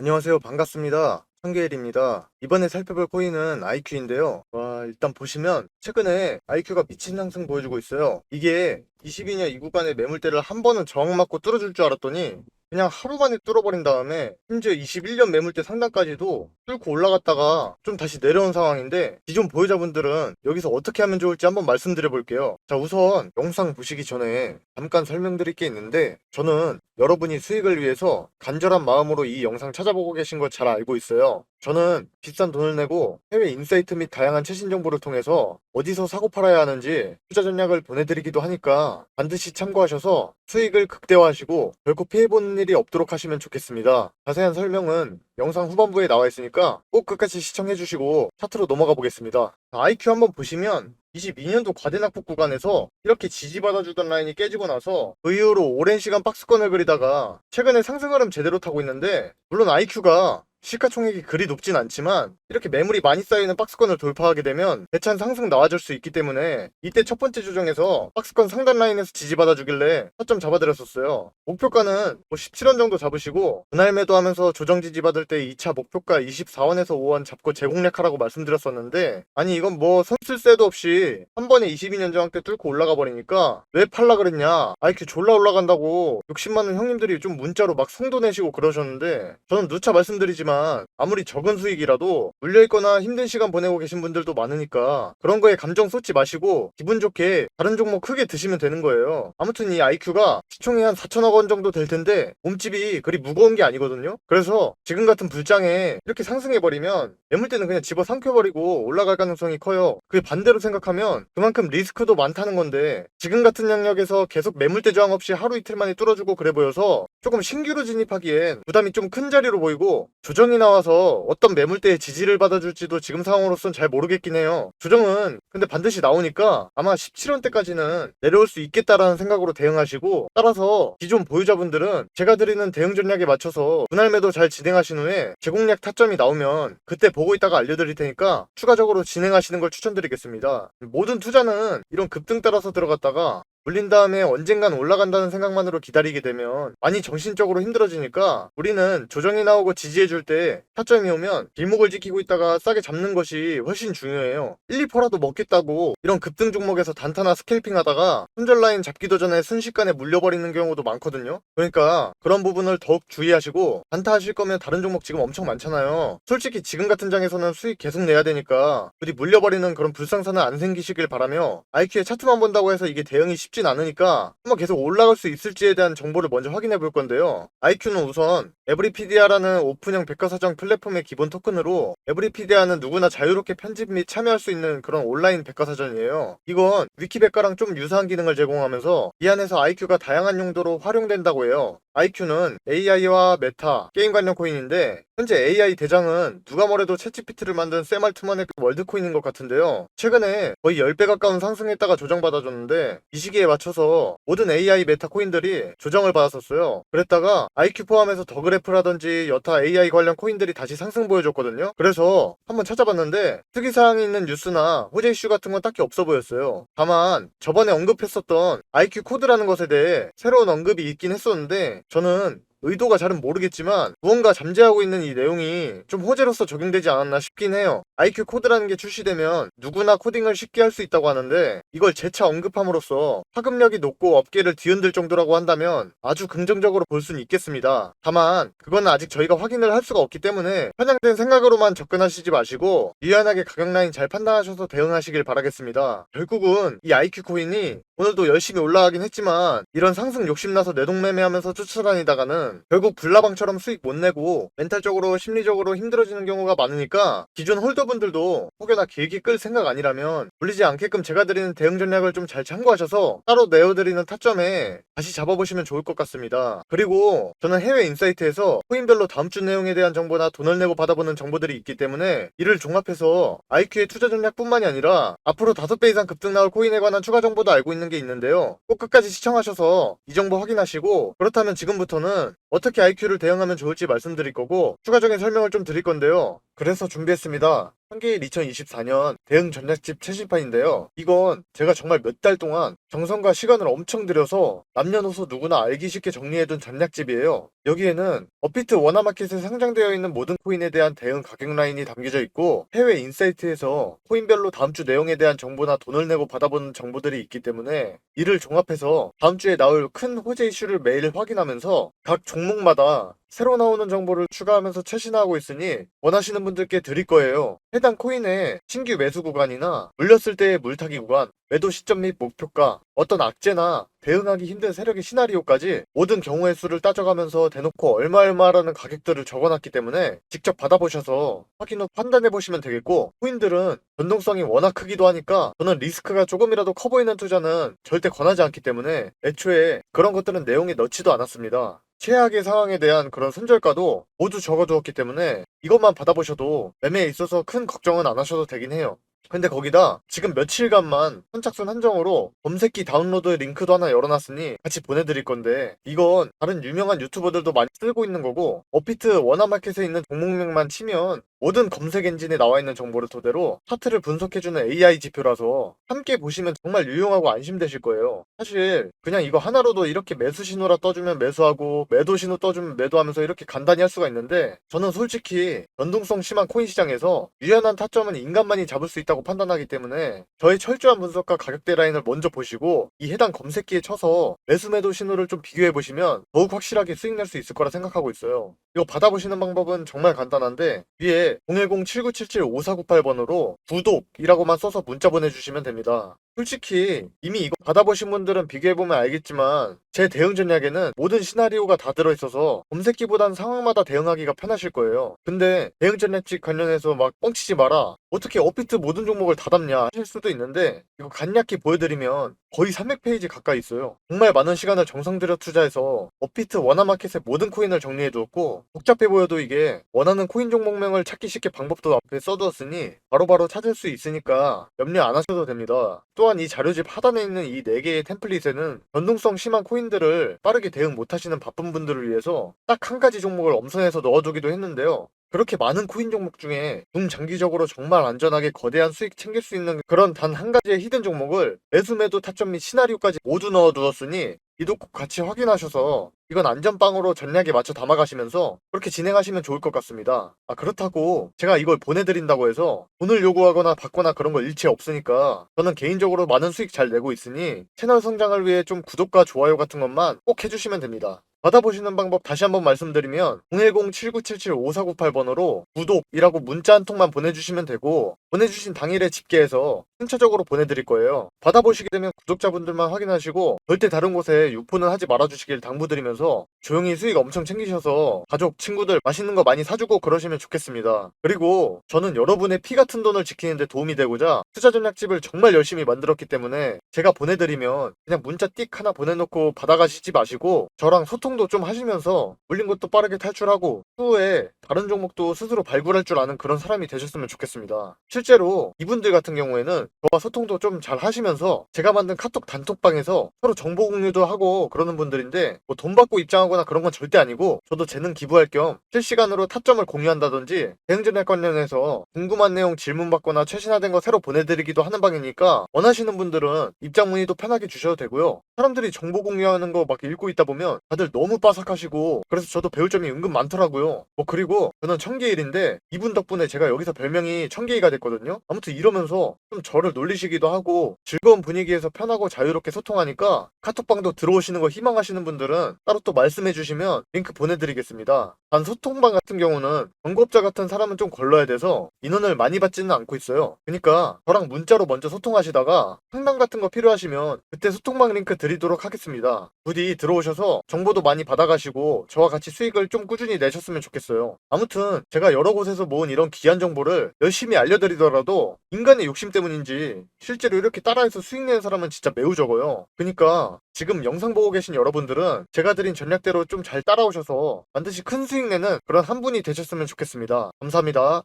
안녕하세요. 반갑습니다. 청계일입니다. 이번에 살펴볼 코인은 IQ인데요. 와, 일단 보시면 최근에 IQ가 미친 상승 보여주고 있어요. 이게 22년 이 구간의 매물대를 한 번은 저항 맞고 뚫어줄 줄 알았더니 그냥 하루 만에 뚫어버린 다음에 심지어 21년 매물대 상단까지도 뚫고 올라갔다가 좀 다시 내려온 상황인데 기존 보유자분들은 여기서 어떻게 하면 좋을지 한번 말씀드려 볼게요. 자 우선 영상 보시기 전에 잠깐 설명드릴 게 있는데 저는 여러분이 수익을 위해서 간절한 마음으로 이 영상 찾아보고 계신 걸 잘 알고 있어요. 저는 비싼 돈을 내고 해외 인사이트 및 다양한 최신 정보를 통해서 어디서 사고 팔아야 하는지 투자 전략을 보내드리기도 하니까 반드시 참고하셔서 수익을 극대화하시고 결코 피해보는 일이 없도록 하시면 좋겠습니다. 자세한 설명은 영상 후반부에 나와 있으니까 꼭 끝까지 시청해주시고 차트로 넘어가 보겠습니다. IQ 한번 보시면 22년도 과대낙폭 구간에서 이렇게 지지받아주던 라인이 깨지고 나서 그 이후로 오랜 시간 박스권을 그리다가 최근에 상승 흐름 제대로 타고 있는데 물론 IQ가 시가총액이 그리 높진 않지만 이렇게 매물이 많이 쌓이는 박스권을 돌파하게 되면 대찬 상승 나와줄 수 있기 때문에 이때 첫 번째 조정에서 박스권 상단 라인에서 지지받아 주길래 타점 잡아드렸었어요. 목표가는 뭐 17원 정도 잡으시고 분할 매도하면서 조정 지지받을 때 2차 목표가 24원에서 5원 잡고 재공략하라고 말씀드렸었는데 아니 이건 뭐 손쓸 새도 없이 한 번에 22년 저항 때 뚫고 올라가 버리니까 왜 팔라 그랬냐 IQ 졸라 올라간다고 60만원 형님들이 좀 문자로 막 성도 내시고 그러셨는데 저는 누차 말씀드리지만 아무리 적은 수익이라도 물려있거나 힘든 시간 보내고 계신 분들도 많으니까 그런 거에 감정 쏟지 마시고 기분 좋게 다른 종목 크게 드시면 되는 거예요. 아무튼 이 IQ가 시총이 한 4천억 원 정도 될 텐데 몸집이 그리 무거운 게 아니거든요. 그래서 지금 같은 불장에 이렇게 상승해버리면 매물대는 그냥 집어 삼켜버리고 올라갈 가능성이 커요. 그게 반대로 생각하면 그만큼 리스크도 많다는 건데 지금 같은 영역에서 계속 매물대 저항 없이 하루 이틀 만에 뚫어주고 그래 보여서 조금 신규로 진입하기엔 부담이 좀 큰 자리로 보이고 조정이 나와서 어떤 매물대의 지지를 받아줄지도 지금 상황으로선 잘 모르겠긴 해요. 조정은 근데 반드시 나오니까 아마 17원대까지는 내려올 수 있겠다라는 생각으로 대응하시고 따라서 기존 보유자분들은 제가 드리는 대응 전략에 맞춰서 분할 매도 잘 진행하신 후에 재공략 타점이 나오면 그때 보고 있다가 알려드릴 테니까 추가적으로 진행하시는 걸 추천드리겠습니다. 모든 투자는 이런 급등 따라서 들어갔다가 물린 다음에 언젠간 올라간다는 생각만으로 기다리게 되면 많이 정신적으로 힘들어지니까 우리는 조정이 나오고 지지해줄 때 타점이 오면 길목을 지키고 있다가 싸게 잡는 것이 훨씬 중요해요. 1, 2%라도 먹겠다고 이런 급등 종목에서 단타나 스캘핑 하다가 손절 라인 잡기도 전에 순식간에 물려버리는 경우도 많거든요. 그러니까 그런 부분을 더욱 주의하시고 단타 하실 거면 다른 종목 지금 엄청 많잖아요. 솔직히 지금 같은 장에서는 수익 계속 내야 되니까 부디 물려버리는 그런 불상사는 안 생기시길 바라며 IQ의 차트만 본다고 해서 이게 대응이 쉽진 않으니까 한번 계속 올라갈 수 있을지에 대한 정보를 먼저 확인해 볼 건데요. IQ는 우선 에브리피디아라는 오픈형 백과사전 플랫폼의 기본 토큰으로 에브리피디아는 누구나 자유롭게 편집 및 참여할 수 있는 그런 온라인 백과사전이에요. 이건 위키백과랑 좀 유사한 기능을 제공하면서 이 안에서 IQ가 다양한 용도로 활용된다고 해요. 는 AI와 메타, 게임 관련 코인인데 현재 AI 대장은 누가 뭐래도 챗GPT를 만든 샘 알트만의 그 월드코인인 것 같은데요. 최근에 거의 10배 가까운 상승했다가 조정받아줬는데 이 시기에 맞춰서 모든 AI 메타 코인들이 조정을 받았었어요. 그랬다가 IQ 포함해서 더 그래프라든지 여타 AI 관련 코인들이 다시 상승 보여줬거든요. 그래서 한번 찾아봤는데 특이사항이 있는 뉴스나 호재 이슈 같은 건 딱히 없어 보였어요. 다만 저번에 언급했었던 IQ 코드라는 것에 대해 새로운 언급이 있긴 했었는데 저는 의도가 잘은 모르겠지만 무언가 잠재하고 있는 이 내용이 좀 호재로서 적용되지 않았나 싶긴 해요. IQ 코드라는 게 출시되면 누구나 코딩을 쉽게 할 수 있다고 하는데 이걸 재차 언급함으로써 파급력이 높고 업계를 뒤흔들 정도라고 한다면 아주 긍정적으로 볼 수는 있겠습니다. 다만 그건 아직 저희가 확인을 할 수가 없기 때문에 편향된 생각으로만 접근하시지 마시고 유연하게 가격 라인 잘 판단하셔서 대응하시길 바라겠습니다. 결국은 이 IQ 코인이 오늘도 열심히 올라가긴 했지만 이런 상승 욕심나서 내동매매하면서 쫓아다니다가는 결국 불나방처럼 수익 못 내고 멘탈적으로 심리적으로 힘들어지는 경우가 많으니까 기존 홀더분들도 혹여나 길게 끌 생각 아니라면 물리지 않게끔 제가 드리는 대응 전략을 좀 잘 참고하셔서 따로 내어드리는 타점에 다시 잡아보시면 좋을 것 같습니다. 그리고 저는 해외 인사이트에서 코인별로 다음 주 내용에 대한 정보나 돈을 내고 받아보는 정보들이 있기 때문에 이를 종합해서 IQ의 투자 전략뿐만이 아니라 앞으로 5배 이상 급등 나올 코인에 관한 추가 정보도 알고 있는 게 있는데요. 꼭 끝까지 시청하셔서 이 정보 확인하시고 그렇다면 지금부터는 어떻게 IQ를 대응하면 좋을지 말씀드릴 거고 추가적인 설명을 좀 드릴 건데요. 그래서 준비했습니다. 한개일 2024년 대응 전략집 최신판인데요. 이건 제가 정말 몇 달 동안 정성과 시간을 엄청 들여서 남녀노소 누구나 알기 쉽게 정리해둔 전략집이에요. 여기에는 업비트 워너마켓에 상장되어 있는 모든 코인에 대한 대응 가격 라인이 담겨져 있고 해외 인사이트에서 코인별로 다음 주 내용에 대한 정보나 돈을 내고 받아보는 정보들이 있기 때문에 이를 종합해서 다음 주에 나올 큰 호재 이슈를 매일 확인하면서 각 종목마다 새로 나오는 정보를 추가하면서 최신화하고 있으니 원하시는 분들께 드릴 거예요. 해당 코인의 신규 매수 구간이나 물렸을 때의 물타기 구간, 매도 시점 및 목표가, 어떤 악재나 대응하기 힘든 세력의 시나리오까지 모든 경우의 수를 따져가면서 대놓고 얼마 얼마라는 가격들을 적어놨기 때문에 직접 받아보셔서 확인 후 판단해 보시면 되겠고 코인들은 변동성이 워낙 크기도 하니까 저는 리스크가 조금이라도 커 보이는 투자는 절대 권하지 않기 때문에 애초에 그런 것들은 내용에 넣지도 않았습니다. 최악의 상황에 대한 그런 손절가도 모두 적어두었기 때문에 이것만 받아보셔도 매매에 있어서 큰 걱정은 안 하셔도 되긴 해요. 근데 거기다 지금 며칠간만 선착순 한정으로 검색기 다운로드 링크도 하나 열어놨으니 같이 보내드릴 건데 이건 다른 유명한 유튜버들도 많이 쓰고 있는 거고 업비트 워너마켓에 있는 종목명만 치면 모든 검색 엔진에 나와 있는 정보를 토대로 차트를 분석해주는 AI 지표라서 함께 보시면 정말 유용하고 안심되실 거예요. 사실 그냥 이거 하나로도 이렇게 매수 신호라 떠주면 매수하고 매도 신호 떠주면 매도하면서 이렇게 간단히 할 수가 있는데 저는 솔직히 변동성 심한 코인 시장에서 유연한 타점은 인간만이 잡을 수 있다고 판단하기 때문에 저의 철저한 분석과 가격대 라인을 먼저 보시고 이 해당 검색기에 쳐서 매수 매도 신호를 좀 비교해 보시면 더욱 확실하게 수익 낼 수 있을 거라 생각하고 있어요. 이거 받아보시는 방법은 정말 간단한데 위에 010-7977-5498번으로 구독이라고만 써서 문자 보내주시면 됩니다. 솔직히 이미 이거 받아보신 분들은 비교해보면 알겠지만 제 대응 전략에는 모든 시나리오가 다 들어있어서 검색기보단 상황마다 대응하기가 편하실 거예요. 근데 대응 전략집 관련해서 막 뻥치지 마라. 어떻게 업비트 모든 종목을 다 담냐 하실 수도 있는데 이거 간략히 보여드리면 거의 300페이지 가까이 있어요. 정말 많은 시간을 정성 들여 투자해서 업비트 원화마켓의 모든 코인을 정리해두었고 복잡해 보여도 이게 원하는 코인 종목명을 찾기 쉽게 방법도 앞에 써두었으니 바로바로 찾을 수 있으니까 염려 안 하셔도 됩니다. 또한 이 자료집 하단에 있는 이 4개의 템플릿에는 변동성 심한 코인들을 빠르게 대응 못하시는 바쁜 분들을 위해서 딱 한 가지 종목을 엄선해서 넣어두기도 했는데요. 그렇게 많은 코인 종목 중에 중장기적으로 정말 안전하게 거대한 수익 챙길 수 있는 그런 단 한 가지의 히든 종목을 매수 매도 타점 및 시나리오까지 모두 넣어두었으니 이도 꼭 같이 확인하셔서 이건 안전빵으로 전략에 맞춰 담아가시면서 그렇게 진행하시면 좋을 것 같습니다. 아 그렇다고 제가 이걸 보내드린다고 해서 돈을 요구하거나 받거나 그런 거 일체 없으니까 저는 개인적으로 많은 수익 잘 내고 있으니 채널 성장을 위해 좀 구독과 좋아요 같은 것만 꼭 해주시면 됩니다. 받아보시는 방법 다시 한번 말씀드리면 010-7977-5498번으로 구독이라고 문자 한 통만 보내주시면 되고 보내주신 당일에 집계해서 순차적으로 보내드릴 거예요. 받아보시게 되면 구독자분들만 확인하시고 절대 다른 곳에 유포는 하지 말아주시길 당부드리면서 조용히 수익 엄청 챙기셔서 가족, 친구들 맛있는 거 많이 사주고 그러시면 좋겠습니다. 그리고 저는 여러분의 피 같은 돈을 지키는데 도움이 되고자 투자 전략집을 정말 열심히 만들었기 때문에 제가 보내드리면 그냥 문자 띡 하나 보내놓고 받아가시지 마시고 저랑 소통도 좀 하시면서 물린 것도 빠르게 탈출하고 후에 다른 종목도 스스로 발굴할 줄 아는 그런 사람이 되셨으면 좋겠습니다. 실제로 이분들 같은 경우에는 저와 소통도 좀 잘 하시면서 제가 만든 카톡 단톡방에서 서로 정보 공유도 하고 그러는 분들인데 뭐 돈 받고 입장하거나 그런 건 절대 아니고 저도 재능 기부할 겸 실시간으로 타점을 공유한다든지 대응전략 관련해서 궁금한 내용 질문 받거나 최신화된 거 새로 보내드리기도 하는 방이니까 원하시는 분들은 입장 문의도 편하게 주셔도 되고요. 사람들이 정보 공유하는 거 막 읽고 있다 보면 다들 너무 빠삭하시고 그래서 저도 배울 점이 은근 많더라고요. 뭐 그리고 저는 청계일인데 이분 덕분에 제가 여기서 별명이 청계이가 됐거든요. 아무튼 이러면서 좀 저를 놀리시기도 하고 즐거운 분위기에서 편하고 자유롭게 소통하니까 카톡방도 들어오시는 거 희망하시는 분들은 따로 또 말씀해 주시면 링크 보내드리겠습니다. 단 소통방 같은 경우는 광고업자 같은 사람은 좀 걸러야 돼서 인원을 많이 받지는 않고 있어요. 그러니까 저랑 문자로 먼저 소통하시다가 상담 같은 거 필요하시면 그때 소통방 링크 드리도록 하겠습니다. 부디 들어오셔서 정보도 많이 받아가시고 저와 같이 수익을 좀 꾸준히 내셨으면 좋겠어요. 아무튼 제가 여러 곳에서 모은 이런 귀한 정보를 열심히 알려드리 더라도 인간의 욕심 때문인지 실제로 이렇게 따라해서 수익 내는 사람은 진짜 매우 적어요. 그러니까 지금 영상 보고 계신 여러분들은 제가 드린 전략대로 좀 잘 따라오셔서 반드시 큰 수익 내는 그런 한 분이 되셨으면 좋겠습니다. 감사합니다.